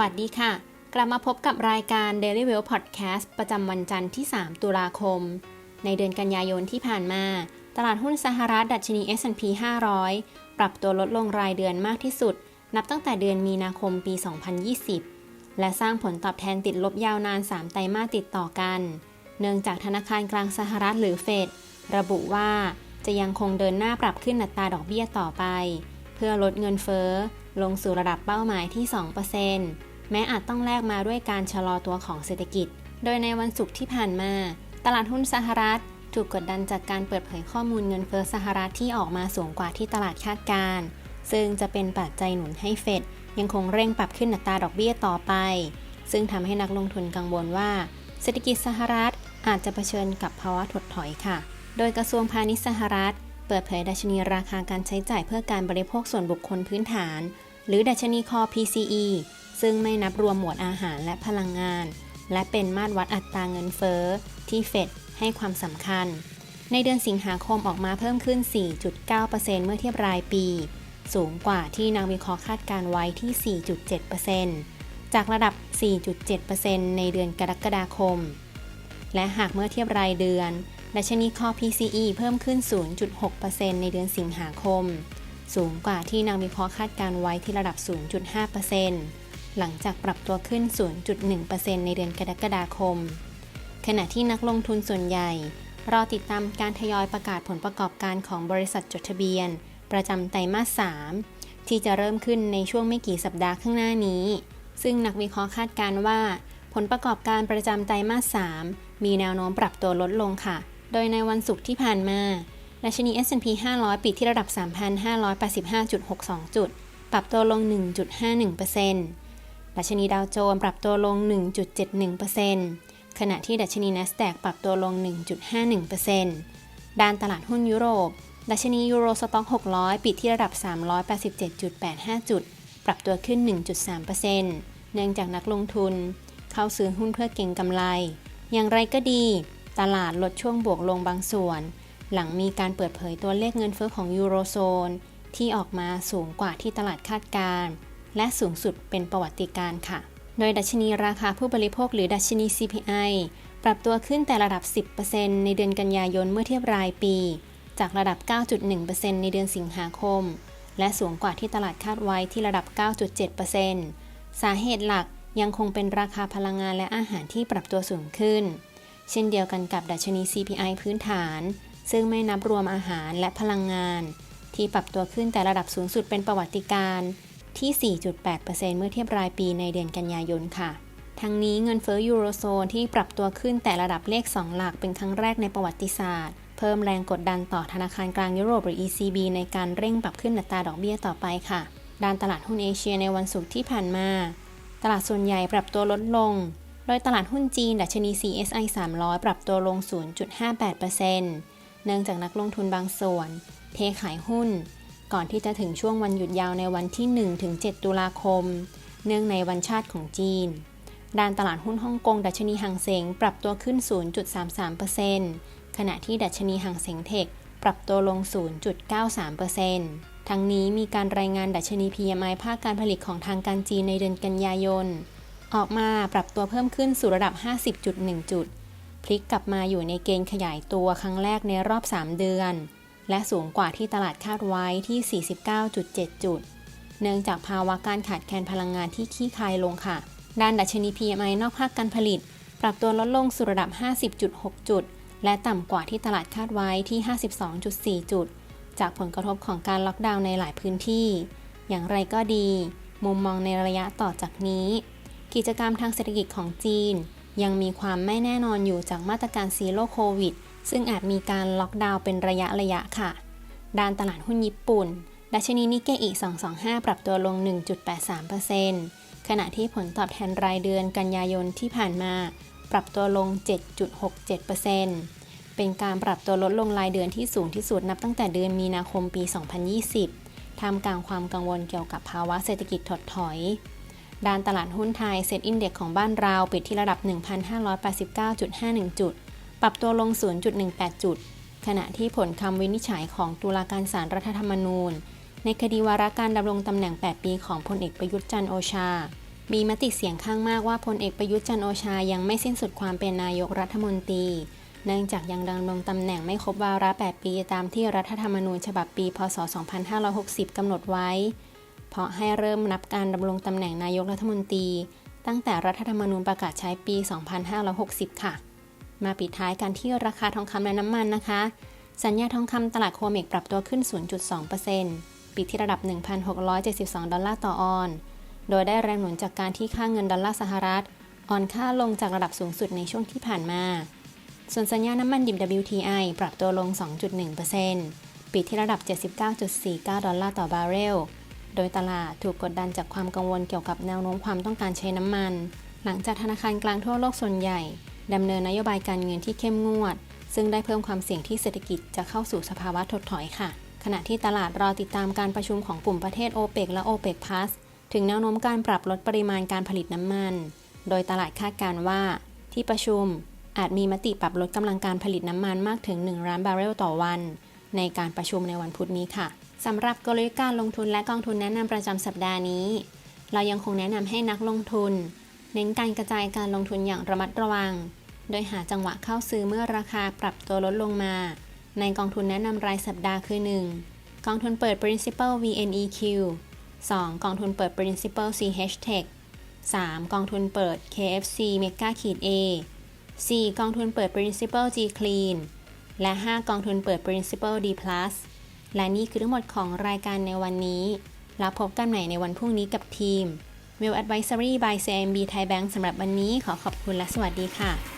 วัสดีค่ะ กลับมาพบกับรายการ Daily w e l l Podcast ประจำวันจันทร์ที่ 3 ตุลาคม ในเดือนกันยายนที่ผ่านมา ตลาดหุ้นสหรัฐดัชนี S&P 500 ปรับตัวลดลงรายเดือนมากที่สุด นับตั้งแต่เดือนมีนาคมปี 2020 และสร้างผลตอบแทนติดลบยาวนาน 3 ไตรมาสติดต่อกัน เนื่องจากธนาคารกลางสหรัฐหรือเฟดระบุว่าจะยังคงเดินหน้าปรับขึ้นอัตราดอกเบี้ยต่อไป เพื่อลดเงินเฟ้อ ลงสู่ระดับเป้าหมายที่ 2%แม้อาจต้องแลกมาด้วยการชะลอตัวของเศรษฐกิจ โดยในวันศุกร์ที่ผ่านมา ตลาดหุ้นสหรัฐ ถูกกดดันจากการเปิดเผยข้อมูลเงินเฟ้อสหรัฐที่ออกมาสูงกว่าที่ตลาดคาดการณ์ซึ่งจะเป็นปัจจัยหนุนให้เฟดยังคงเร่งปรับขึ้นอัตราดอกเบี้ยต่อไป ซึ่งทำให้นักลงทุนกังวลว่า เศรษฐกิจสหรัฐอาจจะเผชิญกับภาวะถดถอยค่ะ โดยกระทรวงพาณิชย์สหรัฐ เปิดเผยดัชนีราคาการใช้จ่ายเพื่อการบริโภคส่วนบุคคลพื้นฐาน หรือดัชนีคอ PCE ซึ่งไม่นับรวมหมวดอาหารและพลังงาน และเป็นมาตรวัดอัตราเงินเฟ้อ ที่เฟดให้ความสำคัญ ในเดือนสิงหาคมออกมาเพิ่มขึ้น 4.9%เมื่อเทียบรายปี สูงกว่าที่นักวิเคราะห์คาดการไว้ที่ 4.7%จากระดับ 4.7%ในเดือนกรกฎาคม และหากเมื่อเทียบรายเดือน ดัชนีคอ PCE เพิ่มขึ้น 0.6%ในเดือนสิงหาคม สูงกว่าที่นักวิเคราะห์คาดการไว้ที่ระดับ 0.5%หลังจากปรับตัวขึ้น 0.1%ในเดือนกรกฎาคม ขณะที่นักลงทุนส่วนใหญ่ รอติดตามการทยอยประกาศผลประกอบการของบริษัทจดทะเบียน ประจำไตรมาส 3 ที่จะเริ่มขึ้นในช่วงไม่กี่สัปดาห์ข้างหน้านี้ ซึ่งนักวิเคราะห์คาดการณ์ว่า ผลประกอบการประจำไตรมาส 3 มีแนวโน้มปรับตัวลดลงค่ะ โดยในวันศุกร์ที่ผ่านมา ดัชนี S&P 500 ปิดที่ระดับ 3,585.62 จุด ปรับตัวลง 1.51%ดัชนีดาวโจนส์ปรับตัวลง 1.71%ขณะที่ดัชนี NASDAQ ปรับตัวลง 1.51%ด้านตลาดหุ้นยุโรป ดัชนียูโรสต็อก 600 ปิดที่ระดับ 387.85 จุด ปรับตัวขึ้น 1.3%เนื่องจากนักลงทุน เข้าซื้อหุ้นเพื่อเก็งกำไร อย่างไรก็ดี ตลาดลดช่วงบวกลงบางส่วน หลังมีการเปิดเผยตัวเลขเงินเฟ้อของยูโรโซน ที่ออกมาสูงกว่าที่ตลาดคาดการณ์และสูงสุดเป็นประวัติการ์ค่ะ โดยดัชนีราคาผู้บริโภคหรือดัชนี CPI ปรับตัวขึ้นแต่ระดับ 10%ในเดือนกันยายนเมื่อเทียบรายปี จากระดับ 9.1%ในเดือนสิงหาคม และสูงกว่าที่ตลาดคาดไว้ที่ระดับ 9.7%สาเหตุหลักยังคงเป็นราคาพลังงานและอาหารที่ปรับตัวสูงขึ้น เช่นเดียวกันกับดัชนี CPI พื้นฐาน ซึ่งไม่นับรวมอาหารและพลังงาน ที่ปรับตัวขึ้นแต่ระดับสูงสุดเป็นประวัติการณ์ที่ 4.8%เมื่อเทียบรายปีในเดือนกันยายนค่ะ ทั้งนี้เงินเฟ้อยูโรโซนที่ปรับตัวขึ้นแต่ระดับเลข 2 หลักเป็นครั้งแรกในประวัติศาสตร์ เพิ่มแรงกดดันต่อธนาคารกลางยุโรปหรือ ECB ในการเร่งปรับขึ้นอัตราดอกเบี้ยต่อไปค่ะ ด้านตลาดหุ้นเอเชียในวันศุกร์ที่ผ่านมา ตลาดส่วนใหญ่ปรับตัวลดลง โดยตลาดหุ้นจีน ดัชนี CSI 300 ปรับตัวลง 0.58% เนื่องจากนักลงทุนบางส่วน เทขายหุ้น ก่อนที่จะถึงช่วงวันหยุดยาวในวันที่ 1-7 ตุลาคม เนื่องในวันชาติของจีน ด้านตลาดหุ้นฮ่องกง ดัชนีหังเสงปรับตัวขึ้น 0.33%ขณะที่ดัชนีหังเสงเทคปรับตัวลง 0.93%ทั้งนี้มีการรายงานดัชนี PMI ภาคการผลิตของทางการจีนในเดือนกันยายน ออกมาปรับตัวเพิ่มขึ้นสู่ระดับ 50.1 จุด พลิกกลับมาอยู่ในเกณฑ์ขยายตัวครั้งแรกในรอบ 3 เดือน และสูงกว่าที่ตลาดคาดไว้ที่ 49.7 จุด เนื่องจากภาวะการขาดแคลนพลังงานที่ขี้คายลงค่ะ ด้านดัชนี PMI นอกภาคการผลิต ปรับตัวลดลงสู่ระดับ 50.6 จุด และต่ำกว่าที่ตลาดคาดไว้ที่ 52.4 จุด จากผลกระทบของการล็อกดาวน์ในหลายพื้นที่ อย่างไรก็ดี มุมมองในระยะต่อจากนี้ กิจกรรมทางเศรษฐกิจของจีน ยังมีความไม่แน่นอนอยู่จากมาตรการซีโร่โควิด ซึ่งอาจมีการล็อกดาวน์เป็นระยะระยะค่ะ ด้านตลาดหุ้นญี่ปุ่น ดัชนีนิเกอิ 225 ปรับตัวลง 1.83%ขณะที่ผลตอบแทนรายเดือนกันยายนที่ผ่านมา ปรับตัวลง 7.67%เป็นการปรับตัวลดลงรายเดือนที่สูงที่สุดนับตั้งแต่เดือนมีนาคมปี 2020ท่ามกลางความกังวลเกี่ยวกับภาวะเศรษฐกิจถดถอย ด้านตลาดหุ้นไทยเซ็ตอินเด็กของบ้านเราปิดที่ระดับ 1,589.51 จุด ปรับตัวลง 0.18 จุด ขณะที่ผลคำวินิจฉัยของตุลาการศาลรรัฐธรรมนูญ ในคดีวาระการดำรงตำแหน่ง 8 ปีของพลเอกประยุทธ์จันโอชา มีมติเสียงข้างมากว่าพลเอกประยุทธ์จันโอชายังไม่สิ้นสุดความเป็นนายกรัฐมนตรี เนื่องจากยังดำรงตำแหน่งไม่ครบวาระ 8 ปี ตามที่รัฐธรรมนูญฉบับปี พศ 2560 กำหนดไว้ เพราะให้เริ่มนับการดำรงตำแหน่งนายกรัฐมนตรี ตั้งแต่รัฐธรรมนูญประกาศใช้ปี 2560 ค่ะ มาปิดท้ายกันที่ราคาทองคำและน้ำมันนะคะ สัญญาทองคำตลาดโคเมกปรับตัวขึ้น 0.2%ปิดที่ระดับ 1,672 ดอลลาร์ต่อออน โดยได้แรงหนุนจากการที่ค่าเงินดอลลาร์สหรัฐ อ่อนค่าลงจากระดับสูงสุดในช่วงที่ผ่านมา ส่วนสัญญาน้ำมันดิบ WTI ปรับตัวลง 2.1%ปิดที่ระดับ 79.49 ดอลลาร์ต่อบาร์เรล โดยตลาดถูกกดดันจากความกังวลเกี่ยวกับแนวโน้มความต้องการใช้น้ำมัน หลังจากธนาคารกลางทั่วโลกส่วนใหญ่ดำเนินนโยบายการเงินที่เข้มงวด ซึ่งได้เพิ่มความเสี่ยงที่เศรษฐกิจจะเข้าสู่สภาวะถดถอยค่ะ ขณะที่ตลาดรอติดตามการประชุมของกลุ่มประเทศโอเปกและโอเปกพลัสถึงแนวโน้มการปรับลดปริมาณการผลิตน้ำมัน โดยตลาดคาดการว่า ที่ประชุมอาจมีมติปรับลดกำลังการผลิตน้ำมันมากถึง 1 ล้านบาร์เรลต่อวัน ในการประชุมในวันพุธนี้ค่ะสำหรับกลยุทธ์การลงทุนและกองทุนแนะนำประจำสัปดาห์นี้ เรายังคงแนะนำให้นักลงทุน เน้นการกระจายการลงทุนอย่างระมัดระวัง โดยหาจังหวะเข้าซื้อเมื่อราคาปรับตัวลดลงมา ในกองทุนแนะนำรายสัปดาห์คือ 1. กองทุนเปิด principal VNEQ 2. กองทุนเปิด principal CH Tech 3. กองทุนเปิด KFC Mega ขีด A 4. กองทุนเปิด principal G Clean และ 5 กองทุนเปิด principal D และนี่คือทั้งหมดของรายการในวันนี้ แล้วพบกันใหม่ในวันพรุ่งนี้กับทีม Well Advisory by CMB Thai Bank สำหรับวันนี้ขอขอบคุณและสวัสดีค่ะ